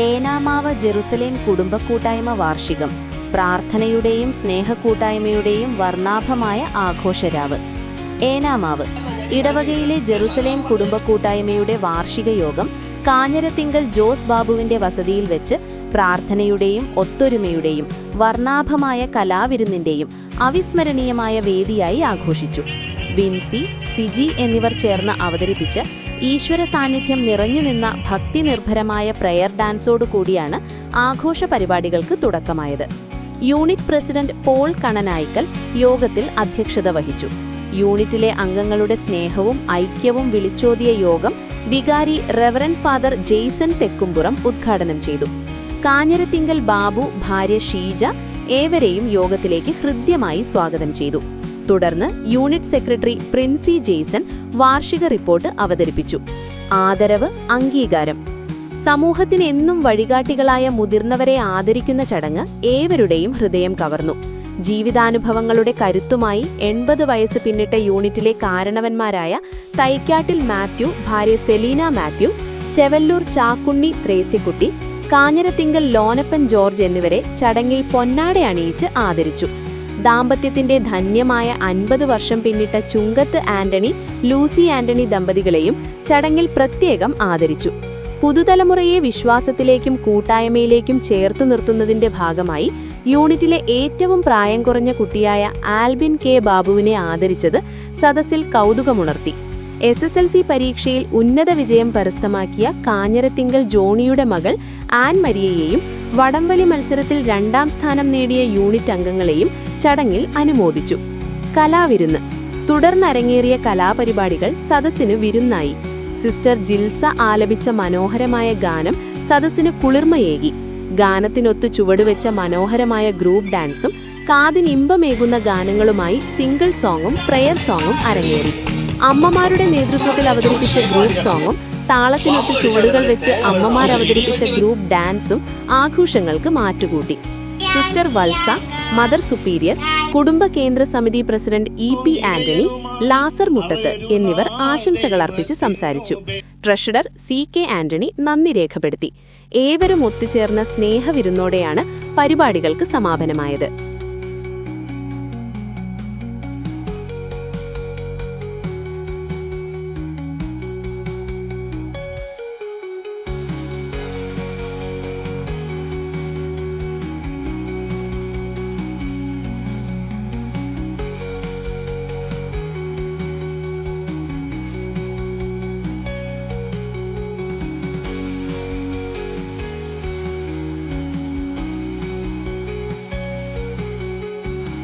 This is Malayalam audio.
ഏനാമാവ് ജെറുസലേം കുടുംബ കൂട്ടായ്മ വാർഷികം പ്രാർത്ഥനയുടെയും സ്നേഹക്കൂട്ടായ്മയുടെയും വർണാഭമായ ആഘോഷരാവ്. ഏനാമാവ് ഇടവകയിലെ ജെറുസലേം കുടുംബ കൂട്ടായ്മയുടെ വാർഷിക യോഗം കാഞ്ഞരത്തിങ്കൽ ജോസ് ബാബുവിന്റെ വസതിയിൽ വെച്ച് പ്രാർത്ഥനയുടെയും ഒത്തൊരുമയുടെയും വർണാഭമായ കലാവിരുന്നിന്റെയും അവിസ്മരണീയമായ വേദിയായി ആഘോഷിച്ചു. ബിൻസി സിജി എന്നിവർ ചേർന്ന് അവതരിപ്പിച്ച് ഈശ്വര സാന്നിധ്യം നിറഞ്ഞുനിന്ന ഭക്തി നിർഭരമായ പ്രയർ ഡാൻസോടു കൂടിയാണ് ആഘോഷ പരിപാടികൾക്ക് തുടക്കമായത്. യൂണിറ്റ് പ്രസിഡന്റ് പോൾ കണനായിക്കൽ യോഗത്തിൽ അധ്യക്ഷത വഹിച്ചു. യൂണിറ്റിലെ അംഗങ്ങളുടെ സ്നേഹവും ഐക്യവും വിളിച്ചോതിയ യോഗം വികാരി റെവറൻ ഫാദർ ജെയ്സൺ തെക്കുംപുറം ഉദ്ഘാടനം ചെയ്തു. കാഞ്ഞരത്തിങ്കൽ ബാബു ഭാര്യ ഷീജ ഏവരെയും യോഗത്തിലേക്ക് ഹൃദ്യമായി സ്വാഗതം ചെയ്തു. തുടർന്ന് യൂണിറ്റ് സെക്രട്ടറി പ്രിൻസി ജെയ്സൺ വാർഷിക റിപ്പോർട്ട് അവതരിപ്പിച്ചു. ആദരവ് അംഗീകാരം. സമൂഹത്തിന് എന്നും വഴികാട്ടികളായ മുതിർന്നവരെ ആദരിക്കുന്ന ചടങ്ങ് ഏവരുടെയും ഹൃദയം കവർന്നു. ജീവിതാനുഭവങ്ങളുടെ കരുത്തുമായി എൺപത് വയസ്സ് പിന്നിട്ട യൂണിറ്റിലെ കാരണവന്മാരായ തൈക്കാട്ടിൽ മാത്യു ഭാര്യ സെലീന മാത്യു ചെവല്ലൂർ ചാക്കുണ്ണി ത്രേസ്യക്കുട്ടി കാഞ്ഞരത്തിങ്കൽ ലോനപ്പൻ ജോർജ് എന്നിവരെ ചടങ്ങിൽ പൊന്നാട അണിയിച്ച് ആദരിച്ചു. ദാമ്പത്യത്തിന്റെ ധന്യമായ അൻപത് വർഷം പിന്നിട്ട ചുങ്കത്ത് ആന്റണി ലൂസി ആന്റണി ദമ്പതികളെയും ചടങ്ങിൽ പ്രത്യേകം ആദരിച്ചു. പുതുതലമുറയെ വിശ്വാസത്തിലേക്കും കൂട്ടായ്മയിലേക്കും ചേർത്തു നിർത്തുന്നതിന്റെ ഭാഗമായി യൂണിറ്റിലെ ഏറ്റവും പ്രായം കുറഞ്ഞ കുട്ടിയായ ആൽബിൻ കെ ബാബുവിനെ ആദരിച്ചത് സദസ്സിൽ കൗതുകമുണർത്തി. എസ് എസ് എൽ സി പരീക്ഷയിൽ ഉന്നത വിജയം കരസ്ഥമാക്കിയ കാഞ്ഞരത്തിങ്കൽ ജോണിയുടെ മകൾ ആൻ മരിയയെയും വടംവലി മത്സരത്തിൽ രണ്ടാം സ്ഥാനം നേടിയ യൂണിറ്റ് അംഗങ്ങളെയും ചടങ്ങിൽ അനുമോദിച്ചു. കലാവിരുന്ന്. തുടർന്നരങ്ങേറിയ കലാപരിപാടികൾ സദസ്സിന് വിരുന്നായി. സിസ്റ്റർ ജിൽസ ആലപിച്ച മനോഹരമായ ഗാനം സദസ്സിന് കുളിർമയേകി. ഗാനത്തിനൊത്ത് ചുവടുവെച്ച മനോഹരമായ ഗ്രൂപ്പ് ഡാൻസും കാതിനിമ്പമേകുന്ന ഗാനങ്ങളുമായി സിംഗിൾ സോങ്ങും പ്രെയർ സോങ്ങും അരങ്ങേറി. അമ്മമാരുടെ നേതൃത്വത്തിൽ അവതരിപ്പിച്ച ഗ്രൂപ്പ് സോങ്ങും താളത്തിനൊത്ത് ചുവടുകൾ വെച്ച് അമ്മമാർ അവതരിപ്പിച്ച ഗ്രൂപ്പ് ഡാൻസും ആഘോഷങ്ങൾക്ക് മാറ്റുകൂട്ടി. സിസ്റ്റർ വത്സ മദർ സുപ്പീരിയർ കുടുംബ കേന്ദ്ര സമിതി president E P Antony Lazar Muttath എന്നിവർ ആശംസകൾ അർപ്പിച്ച് സംസാരിച്ചു. ട്രഷറർ സി കെ ആന്റണി നന്ദി രേഖപ്പെടുത്തി. ഏവരും ഒത്തുചേർന്ന സ്നേഹവിരുന്നോടെയാണ് പരിപാടികൾക്ക് സമാപനമായത്.